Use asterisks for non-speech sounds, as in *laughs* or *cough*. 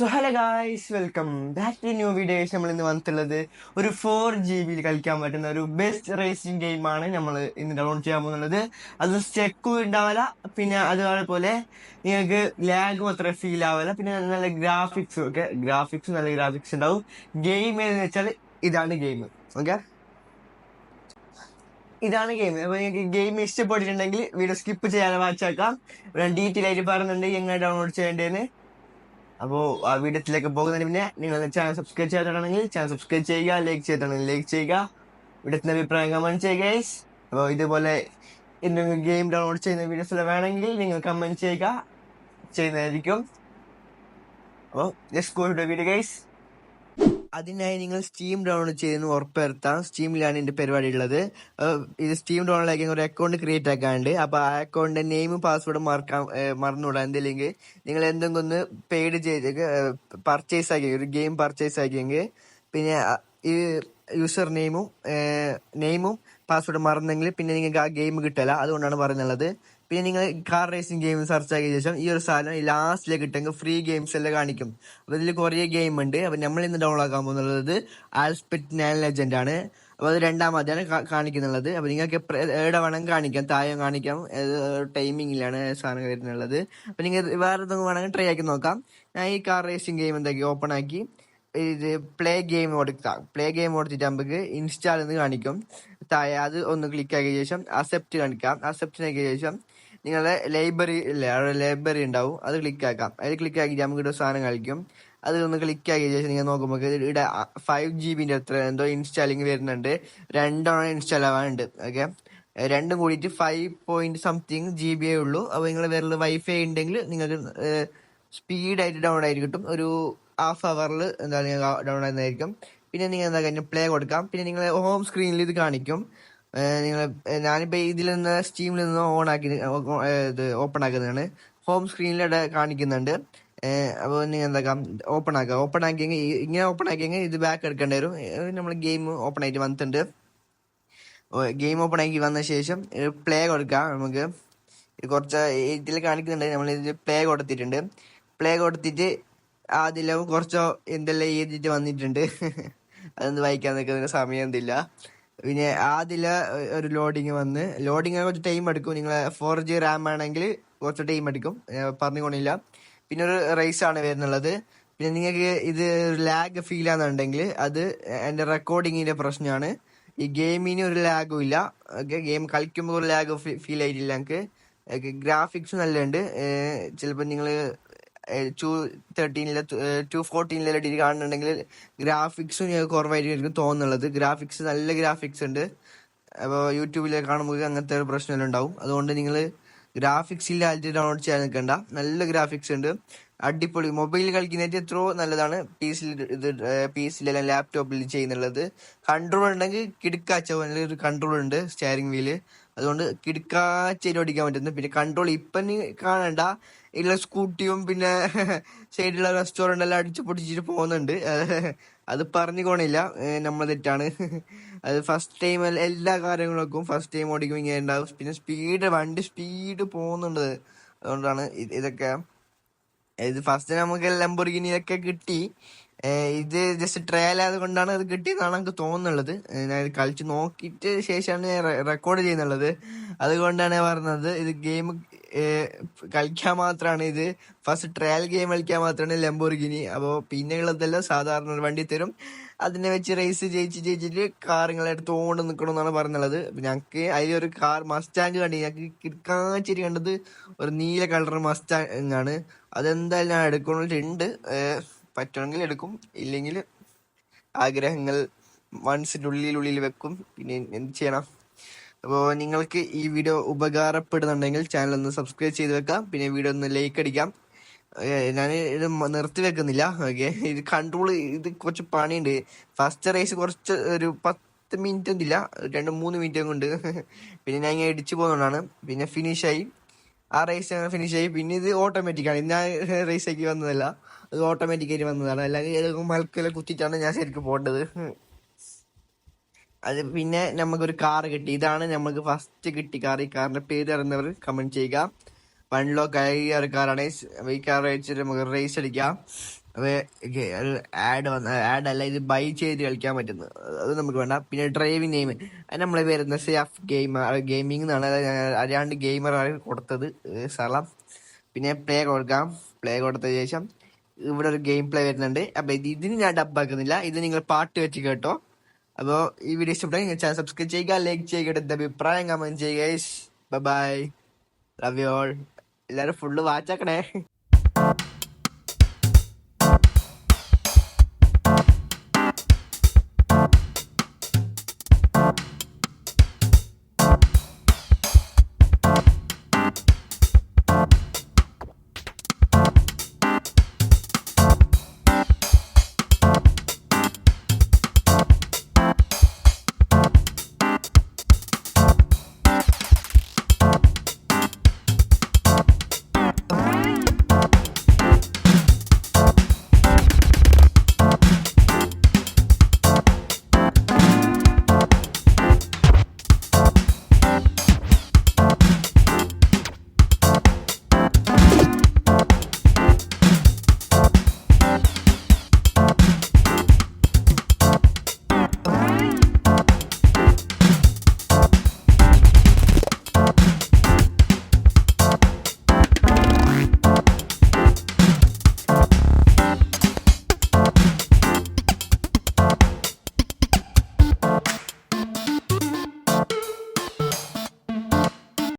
So hello guys welcome back to new videos നമ്മൾ ഇന്ന് വന്നിട്ടുള്ളത് ഒരു ഫോർ ജി ബിയിൽ കളിക്കാൻ പറ്റുന്ന ഒരു ബെസ്റ്റ് റേസിംഗ് ഗെയിമാണ് നമ്മൾ ഇന്ന് ഡൗൺലോഡ് ചെയ്യാൻ പോകുന്നത്. അത് സ്റ്റെക്കും ഉണ്ടാവില്ല പിന്നെ അതുപോലെ നിങ്ങൾക്ക് ലാഗും അത്ര ഫീൽ ആവില്ല പിന്നെ നല്ല ഗ്രാഫിക്സും ഒക്കെ ഗ്രാഫിക്സും നല്ല ഗ്രാഫിക്സ് ഉണ്ടാവും. ഗെയിം ഏതെന്ന് വെച്ചാൽ ഇതാണ് ഗെയിം ഓക്കെ ഇതാണ് ഗെയിം അപ്പോൾ നിങ്ങൾക്ക് ഗെയിം ഇഷ്ടപ്പെട്ടിട്ടുണ്ടെങ്കിൽ വീഡിയോ സ്കിപ്പ് ചെയ്യാതെ വാച്ചാക്കാം ഡീറ്റെയിൽ ആയിട്ട് പറയുന്നുണ്ട് എങ്ങനെ ഡൗൺലോഡ് ചെയ്യേണ്ടതെന്ന്. അപ്പോൾ ആ വീഡിയോത്തിലേക്ക് പോകുന്നതിന് മുന്നേ നിങ്ങൾ ചാനൽ സബ്സ്ക്രൈബ് ചെയ്തിട്ടുണ്ടെങ്കിൽ ചാനൽ സബ്സ്ക്രൈബ് ചെയ്യുക ലൈക്ക് ചെയ്തിട്ടുണ്ടെങ്കിൽ ലൈക്ക് ചെയ്യുക. വീഡിയോത്തിന്റെ അഭിപ്രായം കമന്റ് ചെയ്യുക ഗൈസ് അപ്പോൾ ഇതുപോലെ എന്തെങ്കിലും ഗെയിം ഡൗൺലോഡ് ചെയ്യുന്ന വീഡിയോസ് വേണമെങ്കിൽ നിങ്ങൾ കമന്റ് ചെയ്യുക. ചെയ്യുന്നതായിരിക്കും. അപ്പോൾ ജസ്റ്റ് ഗോ വീഡിയോ ഗൈസ് അതിനായി നിങ്ങൾ സ്റ്റീം ഡൗൺലോഡ് ചെയ്യുന്ന ഉറപ്പുവരുത്താം. സ്റ്റീമിലാണ് ഇതിന്റെ പരിപാടി ഉള്ളത് ഇത് സ്റ്റീം ഡൗൺലോഡ് ആക്കി ഒരു അക്കൗണ്ട് ക്രിയേറ്റ് ആക്കാണ്ട് അപ്പൊ ആ അക്കൗണ്ടിന്റെ നെയിമും പാസ്വേഡും മറക്കാൻ മറന്നുകൂടാ എന്തില്ലെങ്കിൽ നിങ്ങൾ എന്തെങ്കിലും ഒന്ന് പെയ്ഡ് ചെയ്ത് പർച്ചേസ് ആക്കി ഒരു ഗെയിം പർച്ചേസ് ആക്കിയെങ്കിൽ പിന്നെ ഈ യൂസർ നെയിമും നെയിമും പാസ്വേഡും മറന്നെങ്കിൽ പിന്നെ നിങ്ങൾക്ക് ആ ഗെയിം കിട്ടില്ല അതുകൊണ്ടാണ് പറയുന്നുള്ളത് പിന്നെ നിങ്ങൾ കാർ റേസിംഗ് ഗെയിം സെർച്ച് ആക്കിയ ശേഷം ഈ ഒരു സാധനം ലാസ്റ്റിലേക്ക് കിട്ടുമെങ്കിൽ ഫ്രീ ഗെയിംസ് എല്ലാം കാണിക്കും. അപ്പൊ ഇതിൽ കുറേ ഗെയിം ഉണ്ട്. അപ്പൊ നമ്മൾ ഇന്ന് ഡൗൺലോഡ് ആക്കാൻ പോകുന്നത് ആൽസ്പെറ്റ് നാൻ ലെജൻഡ് ആണ്. അപ്പൊ അത് രണ്ടാമതാണ് കാണിക്കുന്നുള്ളത്. അപ്പൊ നിങ്ങൾക്ക് എവിടെ വേണം കാണിക്കാം. താഴെ കാണിക്കാം. ടൈമിങ്ങിലാണ് സാധനം വരുന്നുള്ളത്. അപ്പൊ നിങ്ങൾ വേറെ എന്തെങ്കിലും വേണമെങ്കിൽ ട്രൈ ആക്കി നോക്കാം. ഞാൻ ഈ കാർ റേസിംഗ് ഗെയിം എന്തൊക്കെ ഓപ്പൺ ആക്കി. ഇത് പ്ലേ ഗെയിം കൊടുക്കാം പ്ലേ ഗെയിം കൊടുത്തിട്ട് നമുക്ക് ഇൻസ്റ്റാൾ എന്ന് കാണിക്കും. താഴെ അത് ഒന്ന് ക്ലിക്ക് ആക്കിയ ശേഷം അക്സെപ്റ്റ് കാണിക്കാം. അക്സെപ്റ്റ് ആക്കിയ ശേഷം നിങ്ങളുടെ ലൈബ്രറി ഇല്ലേ? ലൈബ്രറി ഉണ്ടാവും. അത് ക്ലിക്ക് ആക്കാം. അതിൽ ക്ലിക്ക് ആക്കിയിട്ട് നമുക്ക് ഇവിടെ സാധനം കളിക്കും ഒന്ന് ക്ലിക്ക് ആക്കിയ ശേഷം നിങ്ങൾ നോക്കുമ്പോൾ ഇവിടെ ഫൈവ് ജി ബിന്റെ അത്ര എന്തോ ഇൻസ്റ്റാളിങ് വരുന്നുണ്ട്. രണ്ടെണ്ണം ഇൻസ്റ്റാൾ ആവാനുണ്ട്. ഓക്കെ രണ്ടും കൂടിയിട്ട് five point something G B ഉള്ളൂ. അപ്പോൾ നിങ്ങൾ വേറെ വൈഫൈ ഉണ്ടെങ്കിൽ നിങ്ങൾക്ക് സ്പീഡായിട്ട് ഡൗൺലോഡ് ആയിട്ട് കിട്ടും. ഒരു ഹാഫ് അവറിൽ എന്താണ് ഡൗൺലോഡ് ആയിരുന്നായിരിക്കും പിന്നെ നിങ്ങൾ എന്താ കഴിഞ്ഞാൽ പ്ലേ കൊടുക്കാം. പിന്നെ നിങ്ങൾ ഹോം സ്ക്രീനിൽ ഇത് കാണിക്കും. നിങ്ങൾ ഞാനിപ്പോ ഇതിൽ നിന്ന് സ്റ്റീമിൽ നിന്ന് ഓൺ ആക്കി ഇത് ഓപ്പൺ ആക്കുന്നതാണ്. ഹോം സ്ക്രീനിലൂടെ കാണിക്കുന്നുണ്ട്. അപ്പോൾ നിങ്ങൾ എന്താക്കാം? ഓപ്പൺ ആക്കുക ഓപ്പൺ ആക്കിയെങ്കിൽ ഇങ്ങനെ ഓപ്പൺ ആക്കിയെങ്കിൽ ഇത് ബാക്ക് എടുക്കേണ്ടി വരും. നമ്മൾ ഗെയിം ഓപ്പൺ ആയിട്ട് വന്നിട്ടുണ്ട്. ഗെയിം ഓപ്പൺ ആക്കി വന്ന ശേഷം പ്ലേ കൊടുക്കാം നമുക്ക്. കുറച്ച് ഇതിൽ കാണിക്കുന്നുണ്ട്. നമ്മൾ ഇതിൽ പ്ലേ കൊടുത്തിട്ടുണ്ട്. പ്ലേ കൊടുത്തിട്ട് ആദ്യം കുറച്ചോ എന്തെല്ലാം എഴുതിയിട്ട് വന്നിട്ടുണ്ട്. *laughs* അതൊന്ന് വായിക്കാൻ നിൽക്കുന്ന സമയം എന്തില്ല പിന്നെ ആദ്യ ഒരു ലോഡിങ് വന്ന്. ലോഡിങ് കുറച്ച് ടൈം എടുക്കും. നിങ്ങൾ ഫോർ ജി റാം ആണെങ്കിൽ കുറച്ച് ടൈം എടുക്കും. പറഞ്ഞു പറഞ്ഞുകൊണ്ടില്ല പിന്നെ ഒരു റേസ് ആണ് വരുന്നുള്ളത്. പിന്നെ നിങ്ങൾക്ക് ഇത് ലാഗ് ഫീൽ ആണെന്നുണ്ടെങ്കിൽ അത് എന്റെ റെക്കോർഡിങ്ങിന്റെ പ്രശ്നമാണ്. ഈ ഗെയിമിന് ഒരു ലാഗും ഇല്ല. ഗെയിം കളിക്കുമ്പോൾ ഒരു ലാഗ് ഫീൽ ആയിട്ടില്ല ഞങ്ങൾക്ക്. ഗ്രാഫിക്സ് നല്ലുണ്ട് ചിലപ്പോൾ നിങ്ങൾ ടു തേർട്ടീനിലെ ടു ഫോർട്ടീനിലെ ഡിഗ്രി കാണുന്നുണ്ടെങ്കിൽ ഗ്രാഫിക്സും ഞങ്ങൾക്ക് കുറവായിരിക്കും തോന്നുന്നുള്ളത്. ഗ്രാഫിക്സ് നല്ല ഗ്രാഫിക്സ് ഉണ്ട്. അപ്പോൾ യൂട്യൂബിലെ കാണുമ്പോൾ അങ്ങനത്തെ ഒരു പ്രശ്നമെല്ലാം ഉണ്ടാവും. അതുകൊണ്ട് നിങ്ങൾ ഗ്രാഫിക്സ് ഇല്ലാതെ ഡൗൺലോഡ് ചെയ്യാൻ നിൽക്കണ്ട. നല്ല ഗ്രാഫിക്സ് ഉണ്ട്. അടിപൊളി. മൊബൈലിൽ കളിക്കുന്നതിന്റെ എത്രയോ നല്ലതാണ്. പി സിയിൽ ഇത് പി സിയിലെല്ലാം ലാപ്ടോപ്പിൽ ചെയ്യുന്നുള്ളത്. കൺട്രോൾ ഉണ്ടെങ്കിൽ കിടക്കാച്ച ഒരു കൺട്രോൾ ഉണ്ട് സ്റ്റിയറിംഗ് വീൽ അതുകൊണ്ട് കിടുക്കാ ചെരി ഓടിക്കാൻ പറ്റുന്നു പിന്നെ കൺട്രോൾ ഇപ്പം കാണണ്ട. ഇല്ല സ്കൂട്ടിയും പിന്നെ *laughs* സൈഡിലുള്ള റെസ്റ്റോറന്റ് എല്ലാം അടിച്ചു പൊട്ടിച്ചിട്ട് പോകുന്നുണ്ട്. *laughs* അത് പറഞ്ഞു കോണില്ല നമ്മൾ തെറ്റാണ്. *laughs* അത് ഫസ്റ്റ് ടൈം എല്ലാ കാര്യങ്ങളൊക്കെ ഫസ്റ്റ് ടൈം ഓടിക്കും ഇങ്ങനെ ഉണ്ടാവും. പിന്നെ സ്പീഡ് വണ്ടി സ്പീഡ് പോകുന്നുണ്ട്. അതുകൊണ്ടാണ് ഇതൊക്കെ. ഇത് ഫസ്റ്റ് നമുക്ക് ലംബോർഗിനിയൊക്കെ കിട്ടി. ഇത് ജസ്റ്റ് ട്രയൽ ആയതുകൊണ്ടാണ് അത് കിട്ടിയെന്നാണ് എനിക്ക് തോന്നുന്നുള്ളത്. ഞാൻ ഇത് കളിച്ച് നോക്കിയിട്ട് ശേഷമാണ് ഞാൻ റെക്കോർഡ് ചെയ്യുന്നുള്ളത്. അതുകൊണ്ടാണ് ഞാൻ പറഞ്ഞത് ഇത് ഗെയിം കളിക്കാൻ മാത്രമാണ് ഇത്. ഫസ്റ്റ് ട്രയൽ ഗെയിം കളിക്കാൻ മാത്രമാണ് ലംബോർഗിനി അപ്പോൾ പിന്നെയുള്ളതെല്ലാം സാധാരണ വണ്ടി തരും. അതിനെ വെച്ച് റേസ് ജയിച്ച് ജയിച്ചിട്ട് കാറുകളെ തോണ്ട് നിൽക്കണം എന്നാണ് പറയുന്നത് ഞങ്ങൾക്ക് അതിലൊരു കാർ മസ്റ്റാങ് കണ്ടി ഞങ്ങൾക്ക് കിടക്കാച്ചിരി കണ്ടത് ഒരു നീല കളർ മസ്റ്റാങ് ആണ് അതെന്തായാലും ഞാൻ എടുക്കണമെന്നുണ്ട് പറ്റുമെങ്കിൽ എടുക്കും. ഇല്ലെങ്കിൽ ആഗ്രഹങ്ങൾ മനസ്സിന്റെ ഉള്ളിലുള്ളിൽ വെക്കും. പിന്നെ എന്ത് ചെയ്യണം? അപ്പോൾ നിങ്ങൾക്ക് ഈ വീഡിയോ ഉപകാരപ്പെടുന്നുണ്ടെങ്കിൽ ചാനൽ ഒന്ന് സബ്സ്ക്രൈബ് ചെയ്ത് വെക്കാം പിന്നെ വീഡിയോ ഒന്ന് ലൈക്ക് അടിക്കാം. ഞാൻ ഇത് നിർത്തി വെക്കുന്നില്ല. ഓക്കെ. ഇത് കൺട്രോൾ ഇത് കുറച്ച് പണിയുണ്ട്. ഫസ്റ്റ് റേസ് കുറച്ച് ഒരു പത്ത് മിനിറ്റ് ഒന്നുമില്ല. രണ്ട് മൂന്ന് മിനിറ്റ് കൊണ്ട് *laughs* പിന്നെ ഞാൻ ഇങ്ങനെ ഇടിച്ചു പോകുന്നതാണ് പിന്നെ ഫിനിഷായി ആ റേസ് ഫിനിഷ് ആയി. പിന്നെ ഇത് ഓട്ടോമാറ്റിക് ആണ്. ഞാൻ റേസ് ആക്കി വന്നതല്ല. അത് ഓട്ടോമാറ്റിക് ആയി വന്നതാണ്. അല്ലെങ്കിൽ മലക്കെല്ലാം കുത്തിട്ടാണ് ഞാൻ ശരിക്കും പോകേണ്ടത്. അത് പിന്നെ നമുക്കൊരു കാർ കിട്ടി. ഇതാണ് നമുക്ക് ഫസ്റ്റ് കിട്ടി കാർ ഈ കാറിന്റെ പേര് അറിയുന്നവർ കമന്റ് ചെയ്യുക. വൺ ലോക്ക് ആയ ഒരു കാറാണ് ഈ കാർ വെച്ചിട്ട് നമുക്ക് റേസ് അടിക്കാം ആഡ് വന്ന ആഡ് അല്ല ഇത് ബൈ ചെയ്ത് കളിക്കാൻ പറ്റുന്നു. അത് നമുക്ക് വേണ്ട. പിന്നെ ഡ്രൈവിംഗ് നെയിം അത് നമ്മളെ പേര് സെഫ് ഗെയിമർ ഗെയിമിംഗ് എന്നാണ്. അറിയാണ്ട് ഗെയിമർ കൊടുത്തത്. സ്ഥലം പിന്നെ പ്ലേ കൊടുക്കാം. പ്ലേ കൊടുത്ത ശേഷം ഇവിടെ ഒരു ഗെയിം പ്ലേ വരുന്നുണ്ട്. അപ്പൊ ഇത് ഇതിന് ഞാൻ ഡബ്ബാക്കുന്നില്ല ഇത് നിങ്ങൾ പാട്ട് വെച്ച് കേട്ടോ. അപ്പോൾ ഈ വീഡിയോ ഇഷ്ടപ്പെട്ടെങ്കിൽ നിങ്ങൾ ചാനൽ സബ്സ്ക്രൈബ് ചെയ്യുക ലൈക്ക് ചെയ്യുക എടുത്ത അഭിപ്രായം കമന്റ് ചെയ്യുക ബൈ ലവ് യു ഓൾ എല്ലാവരും ഫുള്ള് വാച്ചാക്കണേ